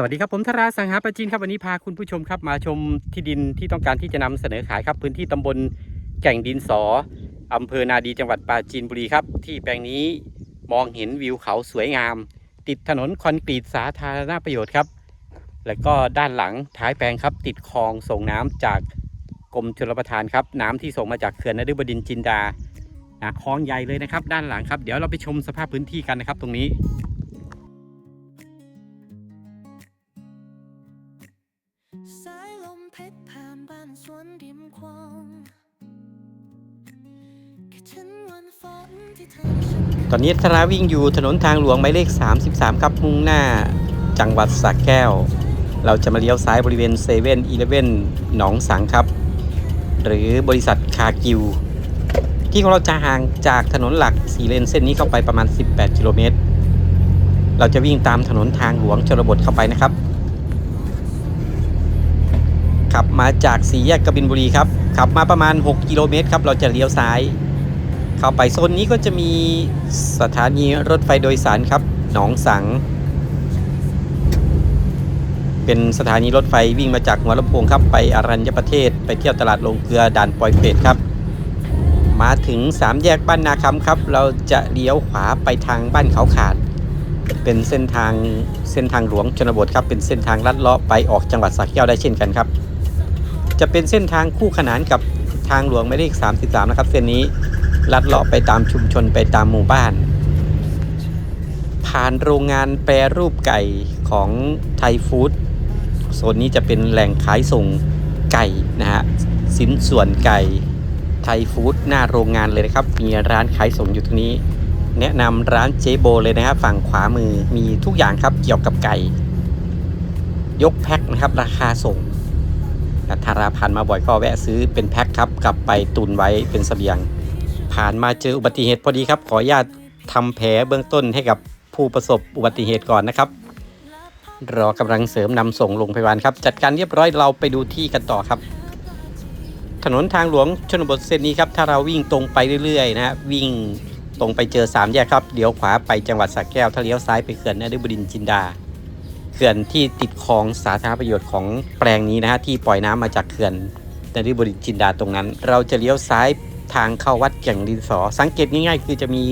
สวัสดีครับผมธราสังหาประจินครับวันนี้พาคุณผู้ชมครับมาชมที่ดินที่ต้องการที่จะนำเสนอขายครับ พื้นที่ตำบลแก่งดินสออำเภอนาดีจังหวัดปราจีนบุรีครับ ที่แปลงนี้มองเห็นวิวเขาสวยงาม ติดถนนคอนกรีตสาธารณประโยชน์ครับ แล้วก็ด้านหลังท้ายแปลงครับ ติดคลองส่งน้ำจากกรมชลประทานครับ น้ำที่ส่งมาจากเขื่อนนฤบดินจินดานะคลองใหญ่เลยนะครับ ด้านหลังครับ เดี๋ยวเราไปชมสภาพพื้นที่กันนะครับ ตรงนี้ สวนริมคลองคิดถึงวันฝนที่ทำฉันตอนนี้ธราวิ่งอยู่ถนนทางหลวงหมายเลข 33 ครับมุ่งหน้าจังหวัดสระแก้ว เราจะมาเลี้ยวซ้ายบริเวณเซเว่นอีเลฟเว่นหนองสังครับ หรือบริษัทคากิว ที่ของเราจะห่างจากถนนหลัก4เลนเส้นนี้เข้าไปประมาณ 18 กิโลเมตร เราจะวิ่งตามถนนทางหลวงชนบทเข้าไปนะครับ ขับมาจากสี่แยกกบินบุรีครับขับมาประมาณ 6 กิโลเมตรครับเราจะเลี้ยวซ้าย เข้าไปโซนนี้ก็จะมีสถานีรถไฟโดยสารครับ หนองสัง เป็นสถานีรถไฟวิ่งมาจากหัวลำโพงครับไปอรัญญประเทศ ไปเที่ยวตลาดลงเกลือด่านปอยเป็ดครับ มาถึงสามแยกบ้านนาคำครับ เราจะเลี้ยวขวาไปทางบ้านเขาขาด เป็นเส้นทางเส้นทางหลวงชนบทครับเป็นเส้นทางลัดเลาะไปออกจังหวัดสระแก้วได้เช่นกันครับ จะเป็นเส้นทางคู่ขนานกับทางหลวงหมายเลข33 นะครับ เส้นนี้ลัดเลาะไปตามชุมชนไปตามหมู่บ้าน ผ่านโรงงานแปรรูปไก่ของไทยฟู้ดโซนนี้จะเป็นแหล่งขายส่งไก่นะฮะสินส่วนไก่ไทยฟู้ดหน้าโรงงานเลยนะครับ มีร้านขายส่งอยู่ตรงนี้ แนะนำร้านเจโบเลยนะครับฝั่งขวามือมีทุกอย่างครับเกี่ยวกับไก่ ยกแพ็คนะครับราคาส่ง ถ้าราผ่านมาบ่อยก็แวะซื้อเป็นแพ็คครับกลับไปตุนไว้เป็นเสบียง ผ่านมาเจออุบัติเหตุพอดีครับ ขออนุญาตทำแผลเบื้องต้นให้กับผู้ประสบอุบัติเหตุก่อนนะครับรอกำลังเสริมนำส่งโรงพยาบาลครับ จัดการเรียบร้อยเราไปดูที่กันต่อครับ ถนนทางหลวงชนบทเส้นนี้ครับ ถ้าเราวิ่งตรงไปเรื่อยๆนะฮะวิ่งตรงไปเจอสามแยกครับเลี้ยวขวาไปจังหวัดสระแก้วถ้าเลี้ยวซ้ายไปเขื่อนนฤบดินจินดา ขื่อนที่ติดคลองสาธารณประโยชน์ของแปลงนี้นะฮะที่ปล่อยน้ำมาจากเขื่อนนฤบดินจินดาตรงนั้น เราจะเลี้ยวซ้ายทางเข้าวัดแก่งดินสอ สังเกตง่ายๆ คือจะมี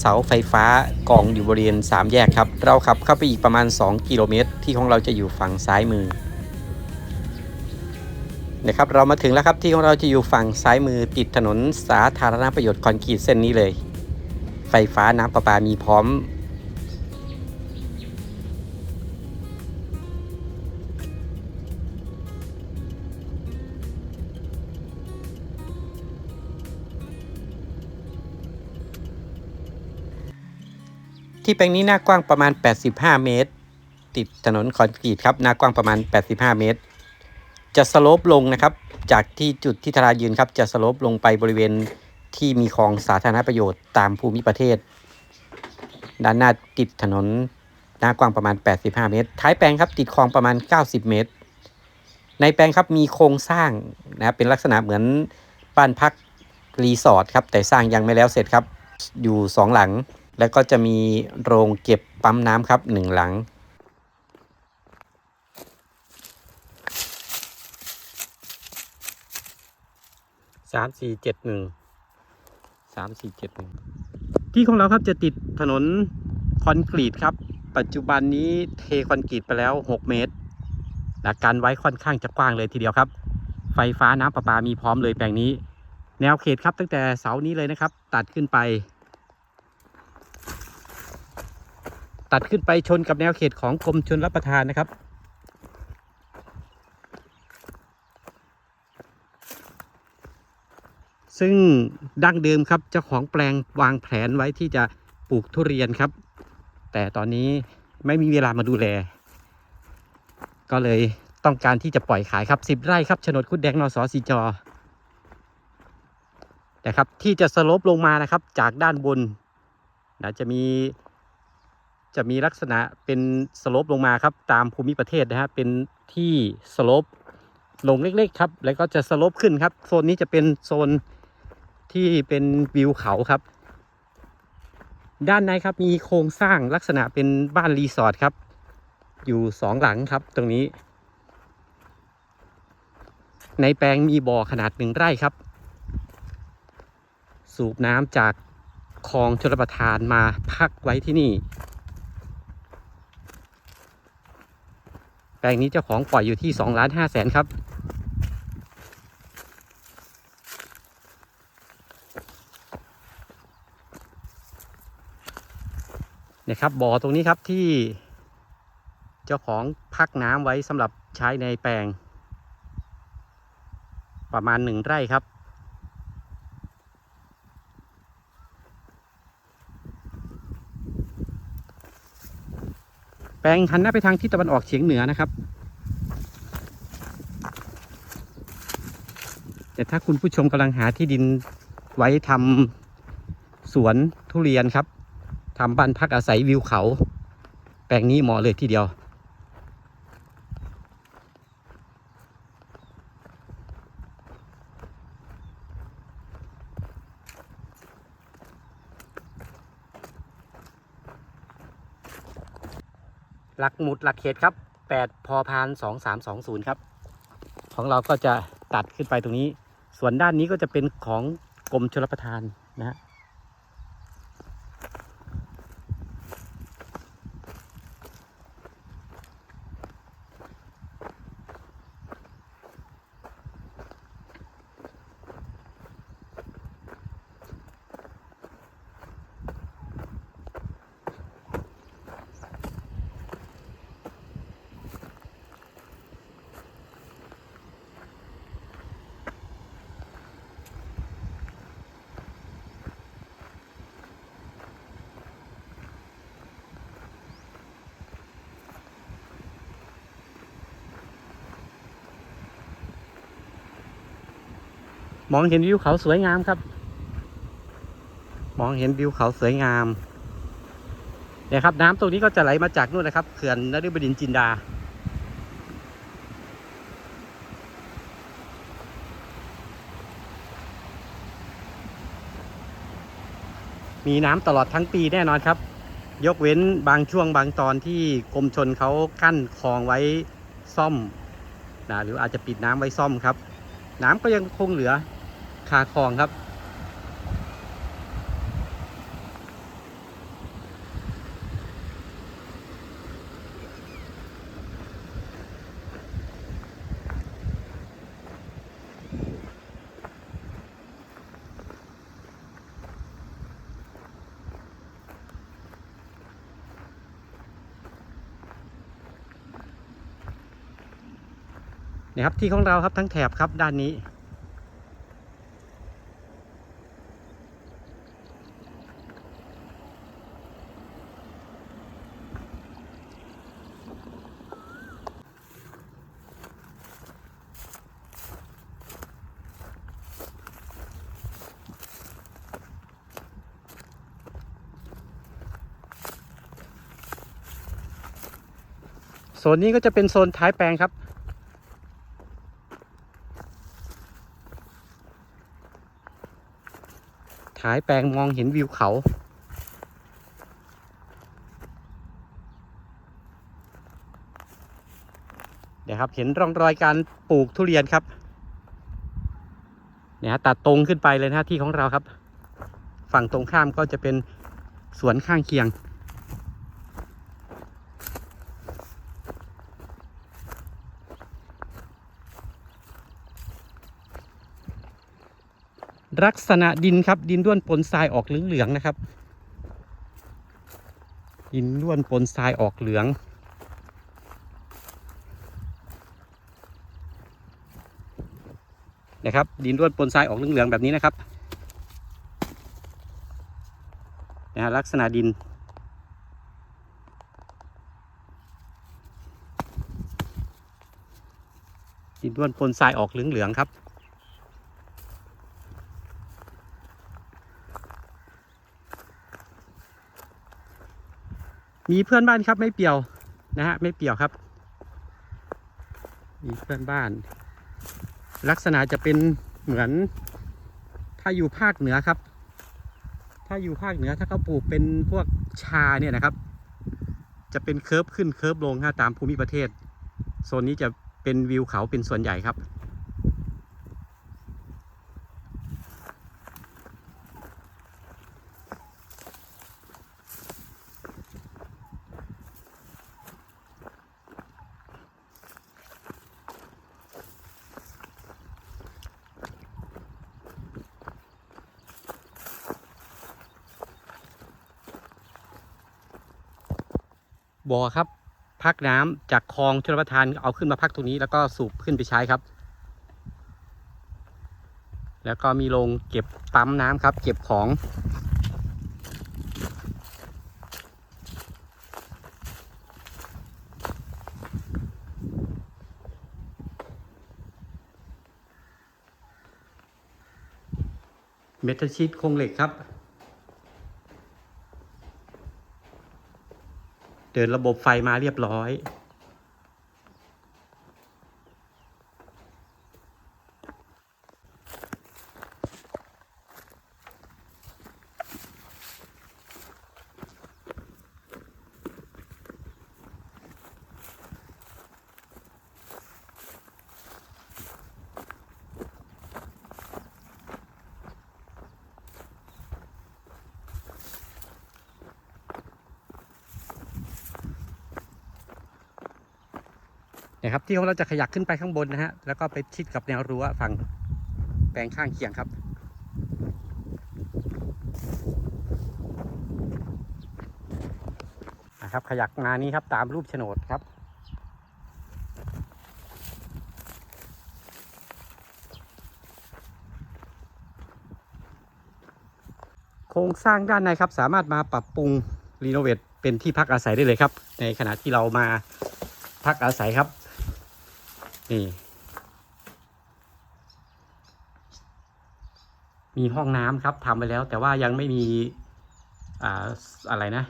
เสาไฟฟ้ากองอยู่บริเวณ3 แยกครับ เราขับเข้าไปอีกประมาณ 2 กิโลเมตร ที่ของเราจะอยู่ฝั่งซ้ายมือนะครับเรามาถึงแล้วครับที่ของเราจะอยู่ฝั่งซ้ายมือติดถนนสาธารณประโยชน์คอนกรีตเส้นนี้เลย ไฟฟ้าน้ำประปามีพร้อม ที่แปลงนี้หน้ากว้างประมาณ 85 เมตร ติดถนนคอนกรีตครับหน้ากว้างประมาณ 85 เมตร จะสโลปลงนะครับ จากที่จุดที่ธารายืนครับ จะสโลปลงไปบริเวณที่มีคลองสาธารณประโยชน์ตามภูมิประเทศ ด้านหน้าติดถนนหน้ากว้างประมาณ 85 เมตร ท้ายแปลงครับติดคลองประมาณ 90 เมตร ในแปลงครับมีโครงสร้างนะครับเป็นลักษณะเหมือนบ้านพักรีสอร์ทครับแต่สร้างยังไม่แล้วเสร็จครับ อยู่สองหลัง แล้วก็จะมีโรงเก็บปั๊มน้ำครับหนึ่งหลัง สามสี่เจ็ดหนึ่ง สามสี่เจ็ดหนึ่ง ที่ของเราครับจะติดถนนคอนกรีตครับ ปัจจุบันนี้เทคอนกรีตไปแล้วหกเมตรและการไว้ค่อนข้างจะกว้างเลยทีเดียวครับ ไฟฟ้าน้ำประปามีพร้อมเลยแปลงนี้ แนวเขตครับตั้งแต่เสานี้เลยนะครับ ตัดขึ้นไป ตัดขึ้นไปชนกับแนวเขตของกรมชนรับประทานนะครับ ซึ่งดั้งเดิมครับเจ้าของแปลงวางแผนไว้ที่จะปลูกทุเรียนครับ แต่ตอนนี้ไม่มีเวลามาดูแล ก็เลยต้องการที่จะปล่อยขายครับสิบไร่ครับโฉนดคุดแดงนอสอสีจอนะครับที่จะสลปลงมานะครับจากด้านบนนะจะมี จะมีลักษณะเป็นสโลปลงมาครับตามภูมิประเทศนะฮะเป็นที่สโลปลงเล็กๆครับ แล้วก็จะสโลปขึ้นครับ โซนนี้จะเป็นโซนที่เป็นวิวเขาครับ ด้านในครับมีโครงสร้างลักษณะเป็นบ้านรีสอร์ทครับ อยู่สองหลังครับตรงนี้ ในแปลงมีบ่อขนาดหนึ่งไร่ครับ สูบน้ำจากคลองชลประทานมาพักไว้ที่นี่ แปลงนี้เจ้าของปล่อยอยู่ที่สองล้านห้าแสนครับ เนี่ยครับบ่อตรงนี้ครับที่เจ้าของพักน้ำไว้สำหรับใช้ในแปลง ประมาณหนึ่งไร่ครับ แปลงหันหน้าไปทางทิศตะวันออกเฉียงเหนือนะครับ แต่ถ้าคุณผู้ชมกำลังหาที่ดินไว้ทำสวนทุเรียนครับทำบ้านพักอาศัยวิวเขา แปลงนี้เหมาะเลยทีเดียว หลักหมุดหลักเขตครับ8พอพาน2320 ครับ ของเราก็จะตัดขึ้นไปตรงนี้ ส่วนด้านนี้ก็จะเป็นของกรมชลประทานนะฮะ มองเห็นวิวเขาสวยงามครับ มองเห็นวิวเขาสวยงามเนี่ยครับ น้ำตรงนี้ก็จะไหลมาจากนู่นนะครับเขื่อนนฤบดินจินดา มีน้ำตลอดทั้งปีแน่นอนครับ ยกเว้นบางช่วงบางตอนที่กรมชนเขากั้นคลองไว้ซ่อมนะหรืออาจจะปิดน้ำไว้ซ่อมครับ น้ำก็ยังคงเหลือ คาคลองครับนี่ครับที่ของเราครับทั้งแถบครับด้านนี้ โซนนี้ก็จะเป็นโซนท้ายแปลงครับ ท้ายแปลงมองเห็นวิวเขา เดี๋ยวครับเห็นร่องรอยการปลูกทุเรียนครับเนี่ยฮะตัดตรงขึ้นไปเลยนะฮะที่ของเราครับ ฝั่งตรงข้ามก็จะเป็นสวนข้างเคียง ลักษณะดินครับ ดินด้วนปนทรายออกเหลืองๆนะครับ ดินด้วนปนทรายออกเหลืองนะครับ ดินด้วนปนทรายออกเหลืองๆแบบนี้นะครับนะฮะลักษณะดิน ดินด้วนปนทรายออกเหลืองๆครับ มีเพื่อนบ้านครับไม่เปี่ยวนะฮะไม่เปี่ยวครับ มีเพื่อนบ้าน ลักษณะจะเป็นเหมือน ถ้าอยู่ภาคเหนือครับ ถ้าอยู่ภาคเหนือถ้าเขาปลูกเป็นพวกชาเนี่ยนะครับ จะเป็นเคิร์ฟขึ้นเคิร์ฟลงฮะตามภูมิประเทศโซนนี้จะเป็นวิวเขาเป็นส่วนใหญ่ครับ บ่อครับ พักน้ำจากคลองชลประทานเอาขึ้นมาพักตรงนี้ แล้วก็สูบขึ้นไปใช้ครับ แล้วก็มีโรงเก็บปั๊มน้ำครับ เก็บของเมทัลชีตโครงเหล็กครับ เดินระบบไฟมาเรียบร้อย นี่ยครับ ที่ของเราจะขยักขึ้นไปข้างบนนะฮะแล้วก็ไปชิดกับแนวรั้วฝั่งแปลงข้างเคียงครับนะครับขยักงานนี้ครับตามรูปโฉนดครับโครงสร้างด้านในครับ สามารถมาปรับปรุงรีโนเวทเป็นที่พักอาศัยได้เลยครับ ในขณะที่เรามาพักอาศัยครับ นี่มีห้องน้ำครับทำไปแล้ว แต่ว่ายังไม่มีอ่าอะไรนะ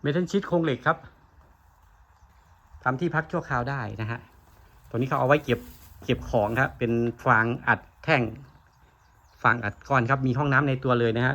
เมทัลชีตโครงเหล็กครับทำที่พักชั่วคราวได้นะฮะ ตัวนี้เขาเอาไว้เก็บเก็บของครับ เป็นฟางอัดแท่ง ฟางอัดก้อนครับ มีห้องน้ำในตัวเลยนะฮะ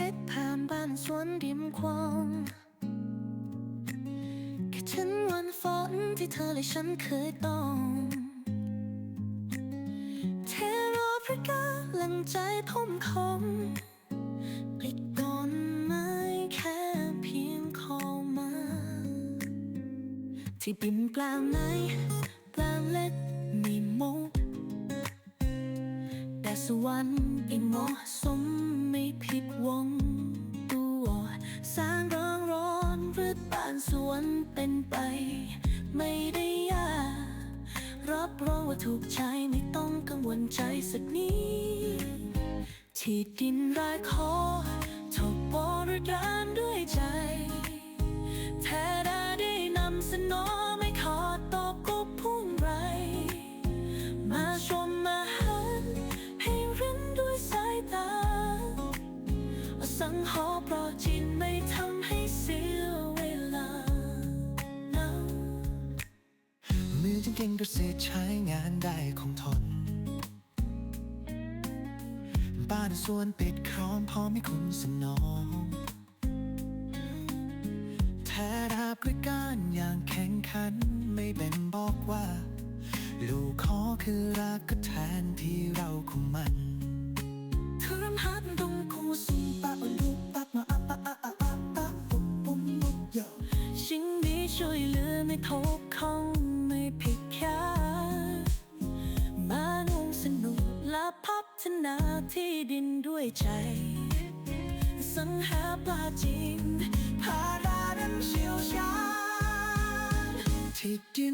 เพชรผ่านบ้านสวนริมคลองแคิดถึงวันฝนที่เธอและฉันเคยต้องเทรอพระกาหลังใจทุ่มคงกลิดก้อนไม้แค่เพียงคอมา ที่ดินกลางไหนกลางเล็กมีมุกแต่สวรรค์อีกเหมาะสมม ผิดหวังตัวสร้างร้องร้อนหรือบ้านสวนเป็นไป ไม่ได้ยากรับรองว่าถูกใจไม่ต้องกังวลใจสักนิดที่ดินรายขอทบบริการด้วยใจ แท้ได้ได้นำเสนอไม่ขอ สังหอปลอจินไม่ทำให้เสียเวลามือจึงเก่งเกษตใช้งานได้คงทน บ้านสวนปิดครอมพร้อมให้คุณสนองแท้ราบด้วยการอย่างแข่งขัน ไม่เป็นบอกว่า ลูกขอคือรักก็แทน ทบข้องไม่ผิดแค่มาลุงสนุกและพัฒนาที่ดินด้วยใจ สังหาปลาจริงพารานั้นเชี่ยวชาญที่ดิ